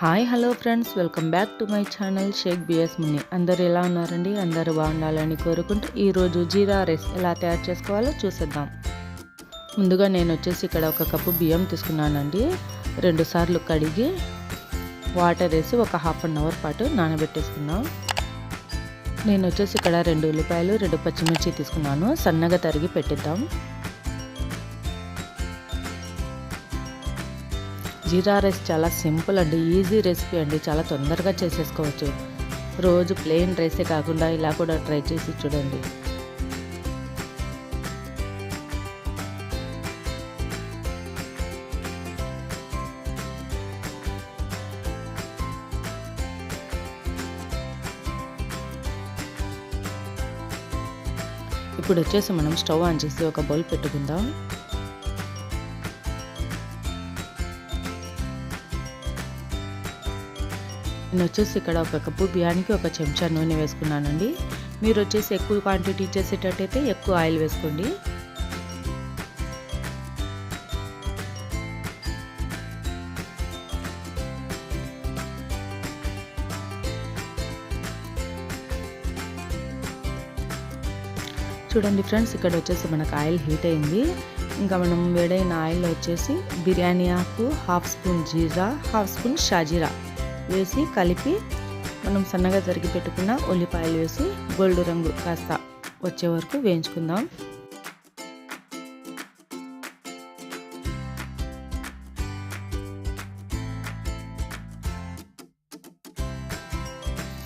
Hi hello friends. Welcome back to my channel Shaik BS Muni అందరు ఎలా ఉన్నారండి? అందరు బాగుండాలని కోరుకుంటూ ఈరోజు జీరా రైస్ ఎలా తయారు చేసుకోవాలో చూసేద్దాం. ముందుగా నేను వచ్చేసి ఇక్కడ ఒక కప్పు బియ్యం తీసుకున్నానండి. రెండుసార్లు కడిగి వాటర్ వేసి ఒక హాఫ్ అన్ అవర్ పాటు నానబెట్టేసుకున్నాం నేను వచ్చేసి ఇక్కడ రెండు ఉల్లిపాయలు రెండు పచ్చిమిర్చి తీసుకున్నాను. సన్నగా తరిగి పెట్టిద్దాం. జీరా రైస్ చాలా సింపుల్ అండి ఈజీ రెసిపీ అండి చాలా తొందరగా చేసేసుకోవచ్చు. రోజు ప్లెయిన్ రైసే కాకుండా ఇలా కూడా ట్రై చేసి చూడండి. ఇప్పుడు వచ్చేసి మనం స్టవ్ ఆన్ చేసి ఒక బౌల్ పెట్టుకుందాం. నేను వచ్చేసి ఇక్కడ ఒక కప్పు బియ్యానికి ఒక చెంచా నూనె వేసుకున్నానండి. మీరు వచ్చేసి ఎక్కువ క్వాంటిటీ చేసేటట్టయితే ఎక్కువ ఆయిల్ వేసుకోండి. చూడండి ఫ్రెండ్స్ ఇక్కడ వచ్చేసి మనకు ఆయిల్ హీట్ అయింది. ఇంకా మనం వేడైన ఆయిల్ వచ్చేసి బిర్యానీ ఆకు హాఫ్ స్పూన్ జీరా హాఫ్ స్పూన్ షాజీరా. వేసి కలిపి మనం సన్నగా తరిగి పెట్టుకున్న ఉల్లిపాయలు వేసి గోల్డ్ రంగు కాస్త వచ్చే వరకు వేయించుకుందాం.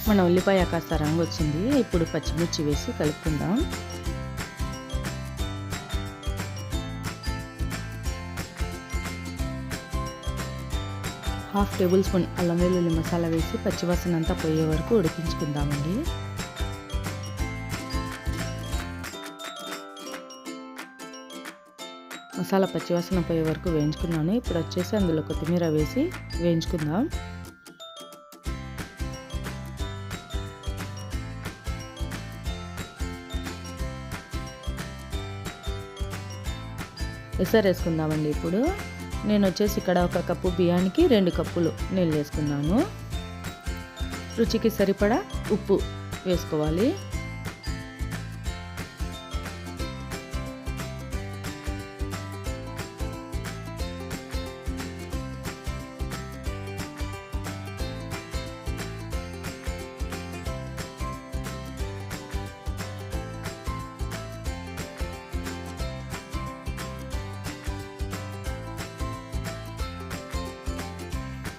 మన ఉల్లిపాయ కాస్త రంగు వచ్చింది. ఇప్పుడు పచ్చిమిర్చి వేసి కలుపుకుందాం. హాఫ్ టేబుల్ స్పూన్ అల్లం వెల్లుల్లి మసాలా వేసి పచ్చివాసన అంతా పోయే వరకు ఉడికించుకుందామండి. మసాలా పచ్చివాసన పోయే వరకు వేయించుకున్నాను. ఇప్పుడు వచ్చేసి అందులో కొత్తిమీర వేసి వేయించుకుందాం. ఎసరు వేసుకుందామండి ఇప్పుడు. నేను వచ్చేసి ఇక్కడ ఒక కప్పు బియ్యానికి రెండు కప్పులు నీళ్ళు వేసుకున్నాను. రుచికి సరిపడా ఉప్పు వేసుకోవాలి.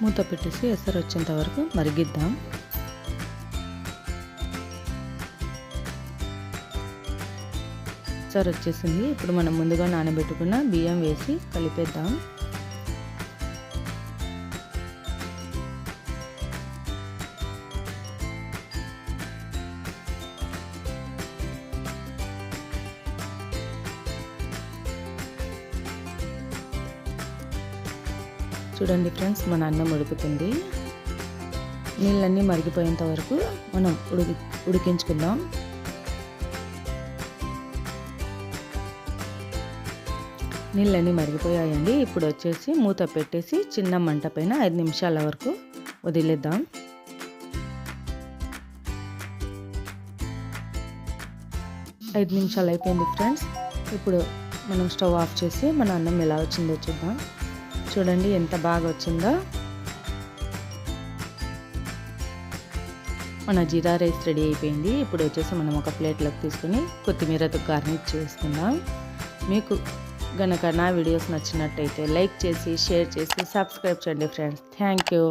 మూత పెట్టేసి ఎసరు వచ్చేంత వరకు మరిగిద్దాం. ఎసరు వచ్చేసింది. ఇప్పుడు మనం ముందుగా నానబెట్టుకున్న బియ్యం వేసి కలిపేద్దాం. చూడండి ఫ్రెండ్స్ మన అన్నం ఉడుకుతుంది. నీళ్ళన్నీ మరిగిపోయేంత వరకు మనం ఉడికి ఉడికించుకుందాం. నీళ్ళన్నీ మరిగిపోయాయండి. ఇప్పుడు వచ్చేసి మూత పెట్టేసి చిన్న మంట పైన ఐదు నిమిషాల వరకు వదిలేద్దాం. ఐదు నిమిషాలు అయిపోయింది ఫ్రెండ్స్. ఇప్పుడు మనం స్టవ్ ఆఫ్ చేసి మన అన్నం ఎలా వచ్చిందో చూద్దాం. చూడండి ఎంత బాగా వచ్చిందో. మన జీరా రైస్ రెడీ అయిపోయింది. ఇప్పుడు వచ్చేసి మనం ఒక ప్లేట్లోకి తీసుకుని కొత్తిమీరతో గార్నిష్ చేసుకుందాం. మీకు గనక నా వీడియోస్ నచ్చినట్టయితే లైక్ చేసి షేర్ చేసి సబ్స్క్రైబ్ చేయండి ఫ్రెండ్స్. Thank you.